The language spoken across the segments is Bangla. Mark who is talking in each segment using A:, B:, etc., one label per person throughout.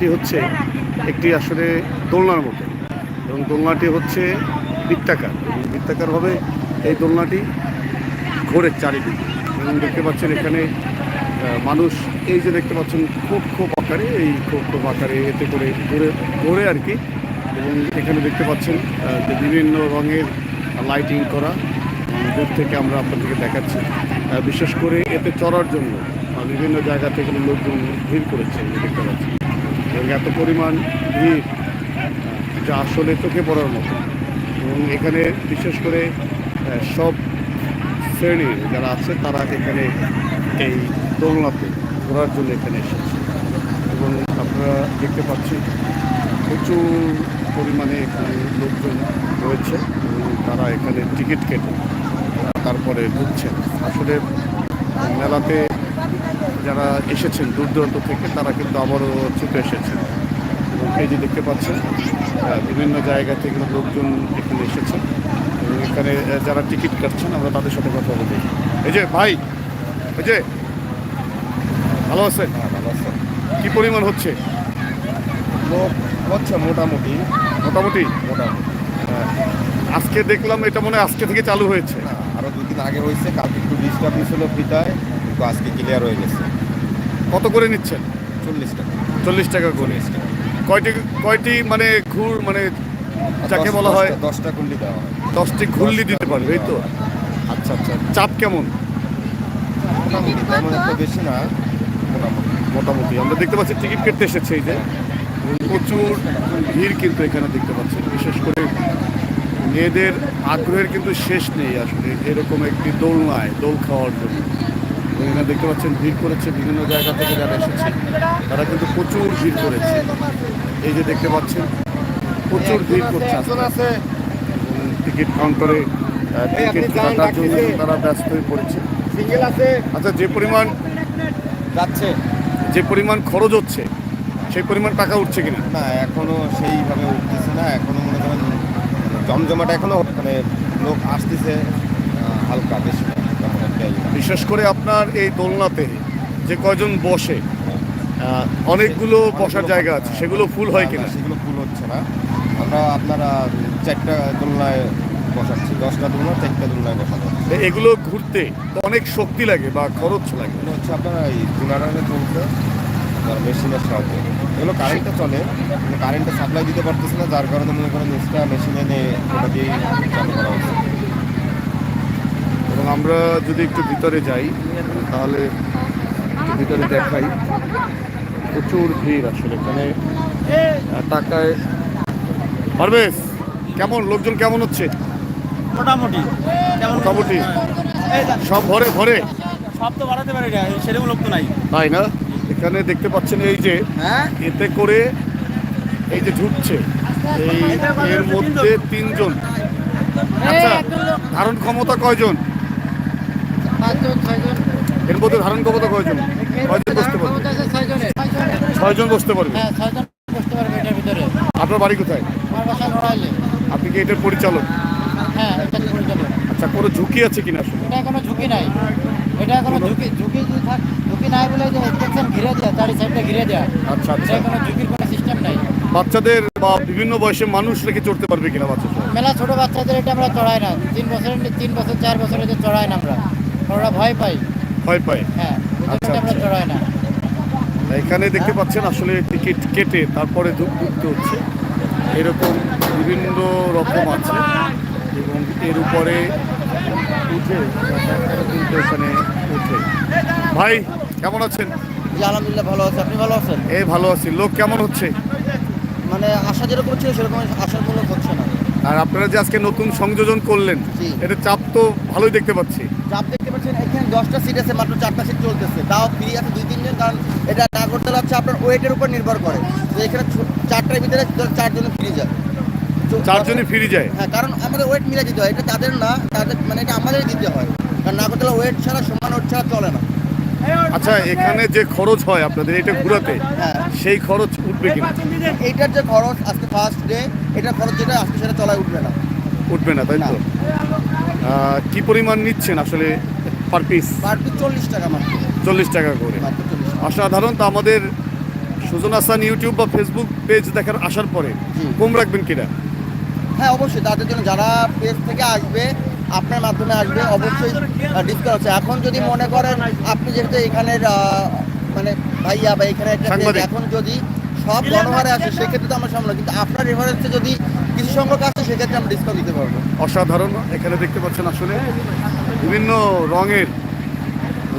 A: এটি হচ্ছে একটি আসলে দোলনার মতো এবং দোলনাটি হচ্ছে বৃত্তাকার। বৃত্তাকার হবে এই দোলনাটি ঘোরের চারিদিকে। এবং দেখতে পাচ্ছেন এখানে মানুষ এই যে দেখতে পাচ্ছেন খোপ খোপ আকারে, এই খোপ খোপ আকারে এতে করে ঘুরে, ঘোরে আর কি। এবং এখানে দেখতে পাচ্ছেন যে বিভিন্ন রঙের লাইটিং করা দূর থেকে আমরা আপনাদেরকে দেখাচ্ছি। বিশেষ করে এতে চড়ার জন্য বিভিন্ন জায়গা থেকে লোকজন ভিড় করেছে, দেখতে পাচ্ছি এবং এত পরিমাণ ভিড়, যা আসলে চোখে পড়ার মতো। এবং এখানে বিশেষ করে সব শ্রেণির যারা আছে, তারা এখানে এই দোলনাতে ঘোরার জন্য এখানে এসেছে। এবং আপনারা দেখতে পাচ্ছেন, প্রচুর পরিমাণে এখানে লোকজন রয়েছে এবং তারা এখানে টিকিট কেটে তারপরে ঢুকছেন। আসলে মেলাতে যারা এসেছেন দূর দূরান্ত থেকে তারা কিন্তু আবারও ছুটে এসেছেন। এবং এই যে দেখতে পাচ্ছেন বিভিন্ন জায়গা থেকে লোকজন এখানে এসেছেন এবং এখানে যারা টিকিট কাটছেন আমরা তাদের সাথে কথা বলি। এই যে ভাই এই যে ভালো আছেন?
B: ভালো আছে।
A: কি পরিমাণ হচ্ছে?
B: লোক হচ্ছে মোটামুটি।
A: মোটামুটি?
B: মোটামুটি।
A: আহ, আজকে দেখলাম এটা মনে হয় আজকে থেকে চালু হয়েছে।
B: না আরও দুদিন আগে হয়েছে কালকে একটু ডিস্টার্ব ছিল ফিতায়। কিন্তু আজকে ক্লিয়ার হয়ে গেছে।
A: কত করে নিচ্ছেন?
B: চল্লিশ টাকা।
A: চল্লিশ টাকা করে।
B: টাকা।
A: কয়টি কয়টি মানে ঘুর মানে যাকে বলা হয়?
B: দশটা- কুন্ডি দেওয়া হয়।
A: দশটি ঘুরলি দিতে পারবে এই তো? আচ্ছা আচ্ছা। চাপ কেমন?
B: তেমন একটা বেশি না মোটামুটি।
A: মোটামুটি। আমরা দেখতে পাচ্ছি টিকিট কেটে এসেছে এই যে। প্রচুর ভিড় কিন্তু এখানে দেখতে পাচ্ছি বিশেষ করে মেয়েদের আগ্রহের কিন্তু শেষ নেই আসলে। এরকম একটি দোলনায় দোল খাওয়ার জন্য। এখানে দেখতে পাচ্ছেন ভিড় করেছে বিভিন্ন জায়গা থেকে যারা এসেছে। তারা কিন্তু প্রচুর ভিড় করেছে। এই যে দেখতে পাচ্ছেন প্রচুর ভিড় করছে। টিকিট কাউন্টারে টিকিট কাটার জন্য তারা ব্যস্ত হয়ে পড়েছে।
B: সিঙ্গেল আছে।
A: আচ্ছা যে পরিমাণ
B: যাচ্ছে।
A: যে পরিমাণ খরচ হচ্ছে সেই পরিমাণ টাকা উঠছে কিনা?
B: না এখনও সেইভাবে উঠতেছে না। এখনও মনে করেন জমজমাটা এখনও মানে লোক আসতেছে হালকা বেশি না, তেমন একটা ই না।
A: বিশেষ করে আপনার এই দোলনাতে যে কয়জন বসে অনেকগুলো বসার জায়গা আছে সেগুলো ফুল হয় কিনা?
B: সেগুলো ফুল হচ্ছে না। আমরা আপনারা চারটা দোলনায় বসাচ্ছি দশটা দোলনা চারটা দোলনায় বসানো।
A: এগুলো ঘুরতে অনেক শক্তি লাগে বা খরচ লাগে।
B: এগুলো হচ্ছে আপনারা এই জেনারেলে চলছে মেশিনের সাহায্যে। এগুলো কারেন্টে চলে কিন্তু কারেন্টে সাপ্লাই দিতে পারতেছে না যার কারণে মনে করেন এক্সট্রা মেশিন এনে ওটা দিয়েই চালু করা হচ্ছে।
A: এবং আমরা যদি একটু ভিতরে যাই তাহলে একটু ভিতরে দেখাই। প্রচুর ভিড় আসলে এখানে। টাকায় পারবেশ কেমন? লোকজন কেমন হচ্ছে?
C: মোটামুটি।
A: মোটামুটি। সব ভরে ভরে?
C: সব তো বাড়াতে পারি না সেরকম লোক তো নাই।
A: তাই না? এখানে দেখতে পাচ্ছেন এই যে
C: হ্যাঁ?
A: এতে করে এই যে ঢুকছে এই এর মধ্যে তিনজন। আচ্ছা ধারণ ক্ষমতা কয়জন? এর মধ্যে ধারণ ক্ষমতা কয়জন? কয়জন বসতে পারবে? ছয়জন বসতে পারবে?
D: হ্যাঁ এটার
A: আপনার বাড়ি কোথায়? আপনি কি এটার পরিচালক?
D: হ্যাঁ এটা পরিচালক।
A: আচ্ছা কোনো ঝুঁকি আছে কিনা
D: এটা কোনো ঝুঁকি নাই। এটা কোনো ঝুঁকি ঝুঁকি ঝুঁকি নাই বলে যে ঘিরে দেয় চারি সাইডটা ঘিরে দেয়
A: আচ্ছা আচ্ছা।
D: কোনো ঝুঁকির কোনো সিস্টেম নাই।
A: বাচ্চাদের বা বিভিন্ন বয়সে মানুষ রেখে চড়তে পারবে কিনা বাচ্চাদের?
D: মেলা ছোট বাচ্চাদের এটা আমরা চড়াই না। তিন বছরের তিন বছর চার বছরের যে চড়াই না আমরা। ওরা ভয় পাই।
A: ভয় পায়
D: হ্যাঁ
A: আচ্ছা,
D: আমরা
A: আচ্ছা।
D: চড়াই না।
A: এখানে দেখতে পাচ্ছেন আসলে টিকিট কেটে তারপরে ঢুক- ঢুকতে হচ্ছে। এরকম বিভিন্ন রকম আছে। এবং এর উপরে উঠে কিন্তু এখানে উঠে। ভাই কেমন আছেন?
E: আলহামদুলিল্লাহ ভালো আছে। আপনি ভালো আছেন?
A: এই ভালো আছি। লোক কেমন হচ্ছে?
E: মানে আশা যেরকম ছিল সেরকম আশার মূলক হচ্ছে না।
A: আর আপনারা যে আজকে নতুন সংযোজন করলেন এটা চাপ তো ভালোই দেখতে পাচ্ছি।
E: চাপ দেখতে পাচ্ছেন এখানে দশটা সিট আছে মাত্র চারটা সিট চলতেছে। তাও ফ্রি আছে দুই তিনজন কারণ এটা নাগরদোলা হচ্ছে আপনার ওয়েটের উপর নির্ভর করে। তো এখানে চারটার ভিতরে চারজন ফ্রি যায়।
A: চারজনই ফিরে যায়।
E: হ্যাঁ কারণ আমাদের ওয়েট মিলে দিতে হয়। এটা তাদের না তাদের মানে এটা আমাদের দিতে হয়। কারণ নাগরদোলা ওয়েট ছাড়া সমান ওয়েট ছাড়া চলে না।
A: আচ্ছা এখানে যে খরচ হয় আপনাদের এটা ঘুরাতে
E: হ্যাঁ।
A: সেই খরচ উঠবে কিনা?
E: এটার যে খরচ আজকে ফার্স্ট ডে এটার খরচ যেটা আজকে সেটা চলায় উঠবে না।
A: উঠবে না তাই তো? আহ, কি পরিমাণ নিচ্ছেন আসলে পার পিস
E: পার পিস চল্লিশ টাকা মাত্র।
A: চল্লিশ টাকা করে। অসাধারণ তো আমাদের সুজন হাসান ইউটিউব বা ফেসবুক পেজ দেখার আসার পরে। কম রাখবেন কিনা?
E: হ্যাঁ অবশ্যই। তাদের জন্য যারা পেজ থেকে আসবে আপনার মাধ্যমে আসবে অবশ্যই ডিসকাউন্ট আছে। এখন যদি মনে করেন আপনি যেহেতু এখানের মানে ভাইয়া বা এখানে একটা এখন যদি সব গণহারে আসে সেক্ষেত্রে তো আমরা সামলা কিন্তু আপনার রেফারেন্সে যদি কিছু সংখ্যক আসে সেক্ষেত্রে আমরা ডিসকাউন্ট দিতে পারব।
A: অসাধারণ। এখানে দেখতে পাচ্ছেন আসলে বিভিন্ন রঙের,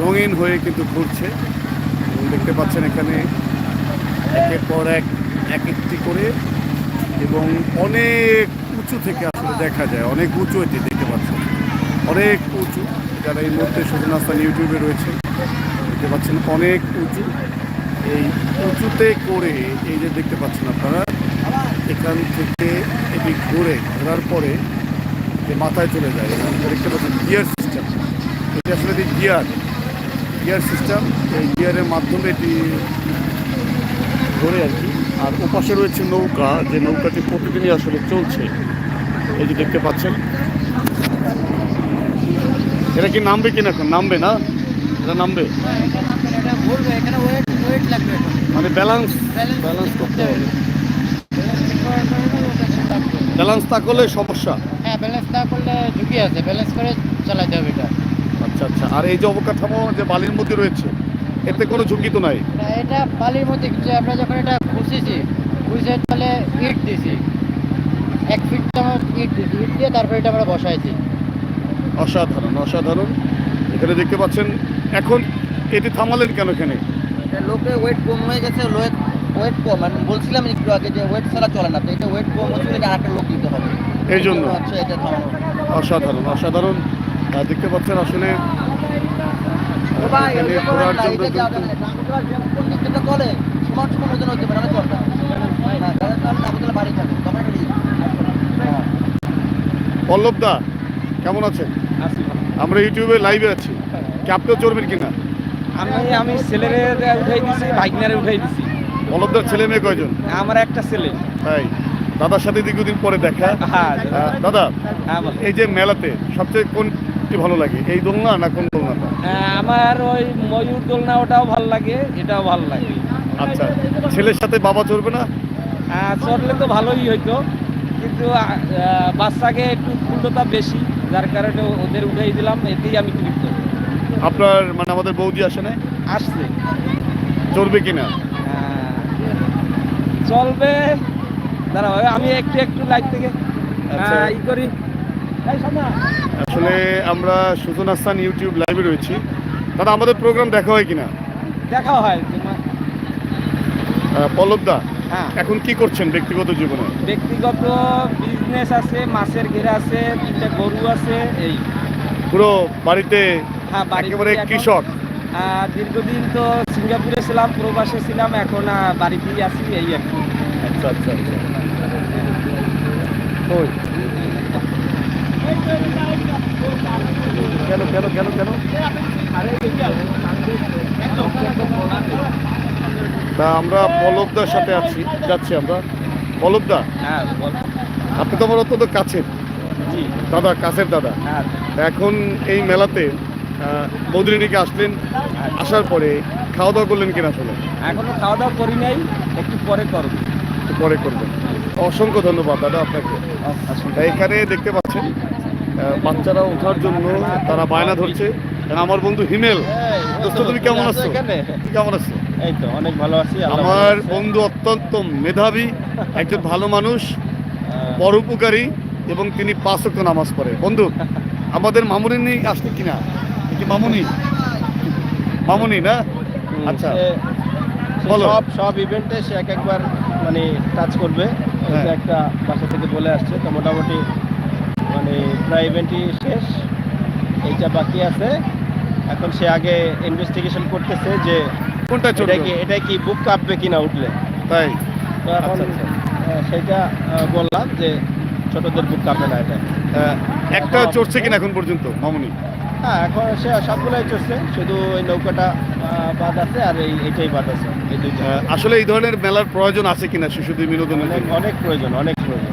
A: রঙিন হয়ে কিন্তু ঘুরছে। দেখতে পাচ্ছেন এখানে একের পর এক এক একটি করে এবং অনেক উঁচু থেকে আসলে দেখা যায়। অনেক উঁচু এটি দেখতে পাচ্ছেন। অনেক উঁচু। যারা এই মুহূর্তে সুজন হাসান ইউটিউবে রয়েছে দেখতে পাচ্ছেন অনেক উঁচু। এই উঁচুতে করে এই যে দেখতে পাচ্ছেন আপনারা, এখান থেকে এটি ঘুরে, ঘোরার পরে মাথায় চলে যায়। দেখতে পাচ্ছেন আসলে গিয়ার গিয়ার সিস্টেম এই গিয়ারের মাধ্যমে এটি ঘোরে আর কি। আর ওপাশে রয়েছে নৌকা, যে নৌকাটি প্রতিদিনই আসলে চলছে। এই যে দেখতে পাচ্ছেন। এটা কি নামবে কিনা এখন নামবে না? এটা নামবে? মানে ব্যালেন্স ব্যালেন্স করতে হবে। ব্যালেন্স না করলে সমস্যা।
D: হ্যাঁ ব্যালেন্স না করলে ঝুঁকি আছে। ব্যালেন্স করে চালাতে হবে এটা।
A: আচ্ছা আচ্ছা। আর এই যে অবকাঠামো যে বালির মধ্যে রয়েছে এতে কোনো ঝুঁকি তো নাই?
D: এটা বালির মধ্যে কিছু আমরা যখন এটা খুঁজেছি খুঁজে তাহলে ইট দিছি এক ফিট ইট দিছি ইট দিয়ে তারপরে এটা আমরা বসাইছি।
A: অসাধারণ অসাধারণ। এখানে দেখতে পাচ্ছেন এখন এটি থামালেন কেন এখানে?
E: এটা লোকে ওয়েট কম হয়ে গেছে ওয়েট ওয়েট কম। মানে বলছিলাম একটু আগে যে ওয়েট ছাড়া চলে না তো এটা ওয়েট কম হচ্ছে এটা আরেকটা লোক দিতে হবে।
A: এই জন্য?
E: হচ্ছে এটা থামানো।
A: অসাধারণ অসাধারণ। দেখতে পাচ্ছেন আসলে ঘোরার জন্য
E: কোন। হ্যাঁ, হ্যাঁ।
A: পল্লব দা কেমন আছেন? আমরা ইউটিউবে লাইভে আছি। কি আপনিও চড়বেন কিনা?
F: আমি আমি ছেলেরে উঠাই দিছি ভাইগনারে উঠাই দিছি।
A: পল্লবদার ছেলে মেয়ে কয়জন?
F: আমার একটা ছেলে।
A: তাই দাদার সাথে দীর্ঘদিন পরে দেখা।
F: হ্যাঁ
A: দাদা
F: হ্যাঁ
A: এই যে মেলাতে সবচেয়ে কোনটি ভালো লাগে। এই দোলনা না কোন দোলনাটা?
F: হ্যাঁ, আমার ওই ময়ূর দোলনা ওটাও ভালো লাগে এটাও ভালো লাগে।
A: আচ্ছা ছেলের সাথে বাবা চড়বে না?
F: আহ, চড়লে তো ভালোই হইতো কিন্তু বাচ্চাকে একটু ফুলটা বেশি যার কারণে ওদের উঠাই দিলাম এতেই আমি তৃপ্ত।
A: আপনার মানে আমাদের বৌদি আসে না
F: আসছে।
A: চলবে কিনা?
F: চলবে। দাঁড়াও আমি একটু একটু লাইট থেকে।
A: আচ্ছা।
F: ই করি।
A: আসলে আমরা সুজন হাসান ইউটিউব লাইভে রয়েছি। দাদা আমাদের প্রোগ্রাম দেখা হয় কিনা?
F: দেখা হয় তোমার-
A: আহ, পল্লব দা
F: হ্যাঁ।
A: এখন কি করছেন ব্যক্তিগত জীবনে?
F: ব্যক্তিগত বিজনেস আছে মাছের ঘেরা আছে তিনটা গরু আছে এই।
A: পুরো বাড়িতে
F: হ্যাঁ
A: একেবারে কৃষক।
F: দীর্ঘদিন তো সিঙ্গাপুরে ছিলাম প্রবাসে ছিলাম এখন বাড়িতেই আছি এই আর কি।
A: আচ্ছা আচ্ছা আচ্ছা ওই কেন কেন কেন? তা আমরা পলবদার সাথে আছি যাচ্ছি আমরা। পলবদা
F: হ্যাঁ
A: আপনি তো আমার অত্যন্ত কাছের।
F: জি।
A: দাদা কাছের দাদা।
F: হ্যাঁ।
A: এখন এই মেলাতে মধুরিনীকে আসলেন আসার পরে খাওয়া দাওয়া করলেন কিনা আসলে
F: এখনও খাওয়া দাওয়া করি নাই একটু পরে করব।
A: একটু পরে করবেন। অসংখ্য ধন্যবাদ দাদা আপনাকে। এখানে দেখতে পাচ্ছেন বাচ্চারা ওঠার জন্য তারা বায়না ধরছে। আমার বন্ধু হিমেল দোস্ত তুমি কেমন আছো? কেমন আছো?
F: এই তো অনেক ভালো আছি
A: আমার বন্ধু অত্যন্ত মেধাবী একজন ভালো মানুষ পরোপকারী এবং তিনি পাঁচ ওয়াক্ত নামাজ পড়ে। বন্ধু আমাদের মামুনি নেই আসছে কিনা? কি মামুনি? মামুনি না? আচ্ছা বলো।
C: সব সব ইভেন্টে সে এক একবার মানে টাচ করবে।
A: হ্যাঁ।
C: একটা বাসা থেকে বলে আসছে। তো মোটামুটি মানে প্রায় ইভেন্টই শেষ। এইটা বাকি আছে। এখন সে আগে ইনভেস্টিগেশন করতেছে যে
A: কোনটা
C: এটা কি এটা কি বুক কাঁপবে কিনা উঠলে।
A: তাই?
C: তো এখন
A: আচ্ছা, আচ্ছা।
C: সেটা বললাম যে ছোটদের বুক কাঁপে না এটা।
A: আহ, একটা চড়ছে কিনা এখন পর্যন্ত মামুনি?
C: হ্যাঁ এখন সে সবগুলোই চলছে শুধু ওই নৌকাটা বাদ আছে আর এই এটাই বাদ আছে। এই
A: আসলে এই ধরনের মেলার প্রয়োজন আছে কিনা শিশুদের বিনোদনের
C: অনেক প্রয়োজন অনেক প্রয়োজন।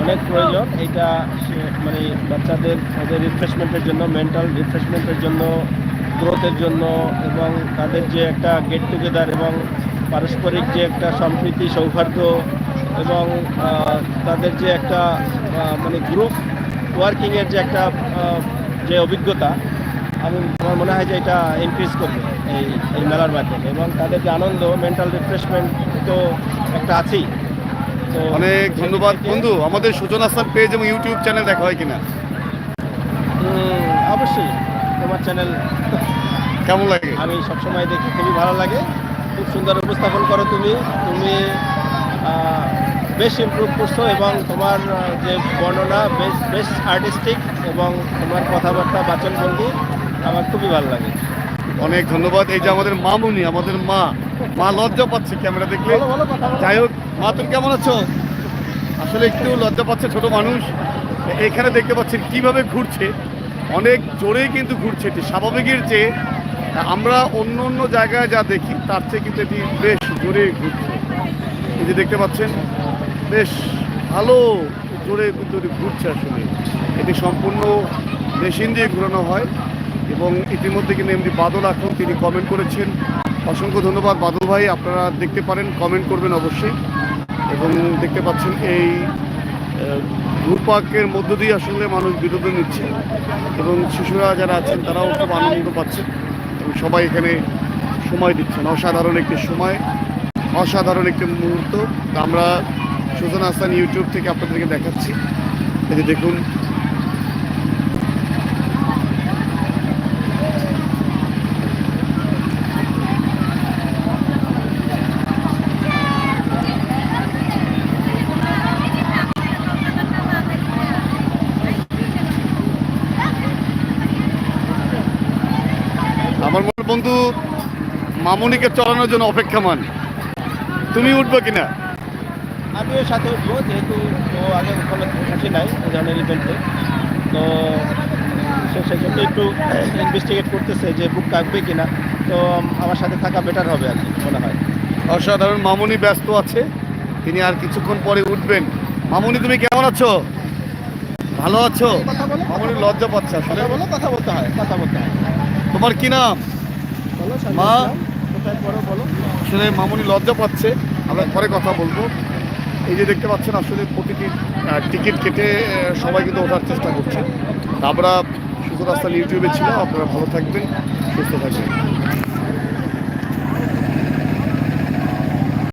C: অনেক প্রয়োজন। এটা মানে বাচ্চাদের ওদের রিফ্রেশমেন্টের জন্য মেন্টাল রিফ্রেশমেন্টের জন্য গ্রোথের জন্য এবং তাদের যে একটা গেট টুগেদার এবং পারস্পরিক যে একটা সম্প্রীতি, সৌহার্দ্য এবং তাদের যে একটা মানে গ্রুপ ওয়ার্কিংয়ের যে একটা যে অভিজ্ঞতা, আমি, আমার মনে হয় যে এটা ইনক্রিজ করবে এই এই মেলার মাধ্যমে এবং তাদের যে আনন্দ মেন্টাল রিফ্রেশমেন্ট তো একটা আছেই।
A: অনেক ধন্যবাদ। বন্ধু আমাদের সূচনা স্যার পেজ এবং ইউটিউব চ্যানেল দেখা হয় কিনা?
C: অবশ্যই তোমার চ্যানেল
A: কেমন লাগে?
C: আমি সবসময় দেখি খুবই ভালো লাগে। খুব সুন্দর উপস্থাপন করো তুমি। তুমি বেশ ইমপ্রুভ করছ এবং তোমার যে বর্ণনা বেশ বেশ আর্টিস্টিক এবং তোমার কথাবার্তা বাচনভঙ্গি আমার খুবই ভালো লাগে।
A: অনেক ধন্যবাদ। এই যে আমাদের মামুনি আমাদের মা। মা লজ্জা পাচ্ছে ক্যামেরা দেখলে। যাই হোক মা তুমি কেমন আছো? আসলে একটু লজ্জা পাচ্ছে ছোট মানুষ। এখানে দেখতে পাচ্ছেন কীভাবে ঘুরছে। অনেক জোরেই কিন্তু ঘুরছে এটি। স্বাভাবিকের চেয়ে আমরা অন্য অন্য জায়গায় যা দেখি তার চেয়ে কিন্তু এটি বেশ জোরে ঘুরছে। এই যে দেখতে পাচ্ছেন বেশ ভালো জোরে কিন্তু এটি ঘুরছে আসলে। এটি সম্পূর্ণ মেশিন দিয়ে ঘোরানো হয়। এবং ইতিমধ্যে কিন্তু এমনি বাদল এখন তিনি কমেন্ট করেছেন। অসংখ্য ধন্যবাদ বাদল ভাই, আপনারা দেখতে পারেন কমেন্ট করবেন অবশ্যই। এবং দেখতে পাচ্ছেন এই ঘুরপাকের মধ্য দিয়ে আসলে মানুষ বিনোদন নিচ্ছে। এবং শিশুরা যারা আছেন, তারাও খুব আনন্দ পাচ্ছেন। এবং সবাই এখানে সময় দিচ্ছেন। অসাধারণ একটি সময়, অসাধারণ একটি মুহূর্ত। আমরা সুজন হাসান ইউটিউব থেকে আপনাদেরকে দেখাচ্ছি। এই দেখুন আমার মনে বন্ধু মামুনিকে চড়ানোর জন্য অপেক্ষামান। তুমি উঠবে কিনা?
C: আমিও সাথে উঠবো যেহেতু ও আগে ওখানে থাকি নাই এই ধরনের ইভেন্টে তো সে সেজন্য একটু ইনভেস্টিগেট করতেছে যে বুক কাটবে কিনা। তো আমার সাথে থাকা বেটার হবে আর কি মনে হয়।
A: অসাধারণ মামুনি ব্যস্ত আছে। তিনি আর কিছুক্ষণ পরে উঠবেন। মামুনি তুমি কেমন আছো? ভালো আছো? মামুনি লজ্জা পাচ্ছে আসলে।
C: বলো কথা বলতে হয় কথা বলতে হয়।
A: তোমার কি নাম? মা? আসলে মামুনি লজ্জা পাচ্ছে। আমরা পরে কথা বলব। এই যে দেখতে পাচ্ছেন আসলে প্রতিটি টিকিট কেটে সবাই কিন্তু ওঠার চেষ্টা করছে। আমরা সুযোগ রাস্তা ইউটিউবে ছিল আপনারা ভালো থাকবেন সুস্থ থাকবেন।